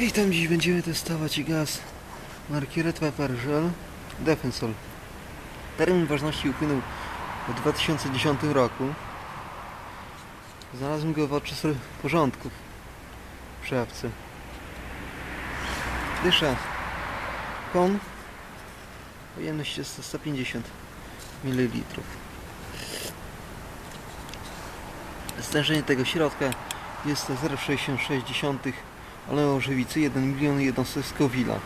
Witam, dziś będziemy testować gaz marki Red Pepper Gel Defensol. Termin ważności upłynął w 2010 roku. Znalazłem go w odczysie porządków w szafce. Dysza kon. Pojemność jest to 150 ml. Stężenie tego środka jest to 0,66 oleju żywicy 1 milion jednostek Scoville'a.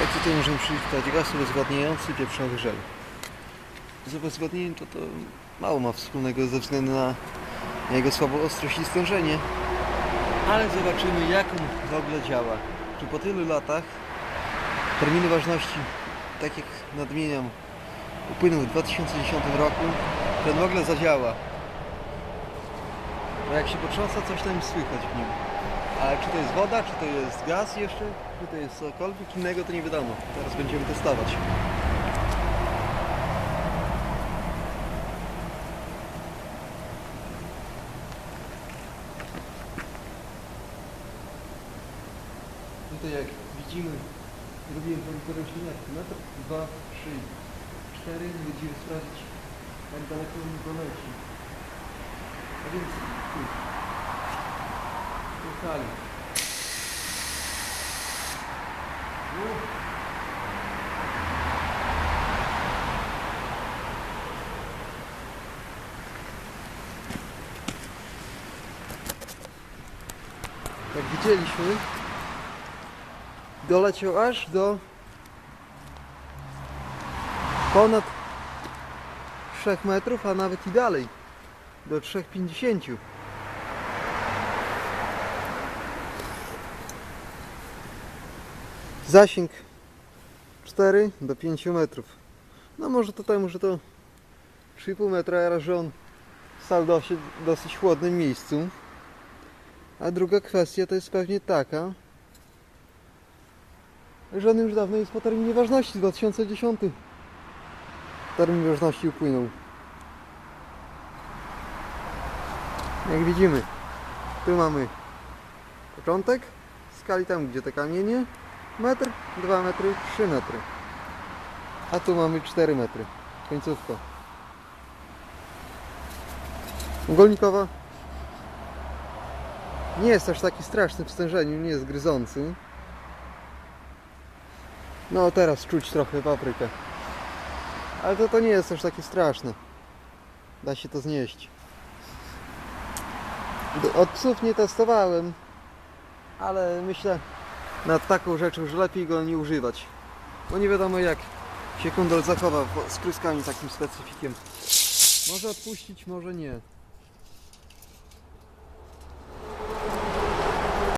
Jak tutaj możemy przeczytać gaz ubezwładniający pieprzowy żel. Z ubezwładnieniem to, to mało ma wspólnego ze względu na jego słabą ostrość i stężenie. Ale zobaczymy jak on w ogóle działa. Czy po tylu latach terminy ważności, tak jak nadmieniam, upłynął w 2010 roku, ten w ogóle zadziała. Bo jak się potrząsa, coś tam słychać w nim. Ale czy to jest woda, czy to jest gaz jeszcze, czy to jest cokolwiek innego, to nie wiadomo. Teraz będziemy testować. Tutaj jak widzimy, robiłem monitoring silniaka. Metr, dwa, trzy, cztery. Będziemy sprawdzić, jak daleko on doleci. A więc tu. Jechali. Jak widzieliśmy, doleciał aż do ponad 3 metrów, a nawet i dalej, do 3,50. Zasięg 4 do 5 metrów. No może tutaj, może to 3,5 metra, raz, że on stał dosyć, dosyć chłodnym miejscu. A druga kwestia to jest pewnie taka, że on już dawno jest po terminie ważności, 2010 termin ważności upłynął. Jak widzimy, tu mamy początek skali tam, gdzie te kamienie, metr, 2 metry, 3 metry. A tu mamy 4 metry, końcówka. Ogólnikowa nie jest aż taki straszny w stężeniu, nie jest gryzący. No teraz czuć trochę paprykę. Ale to, to nie jest aż takie straszne. Da się to znieść. Od psów nie testowałem, ale myślę nad taką rzeczą, że lepiej go nie używać. Bo nie wiadomo jak się kundel zachowa z pryskami takim specyfikiem. Może odpuścić, może nie.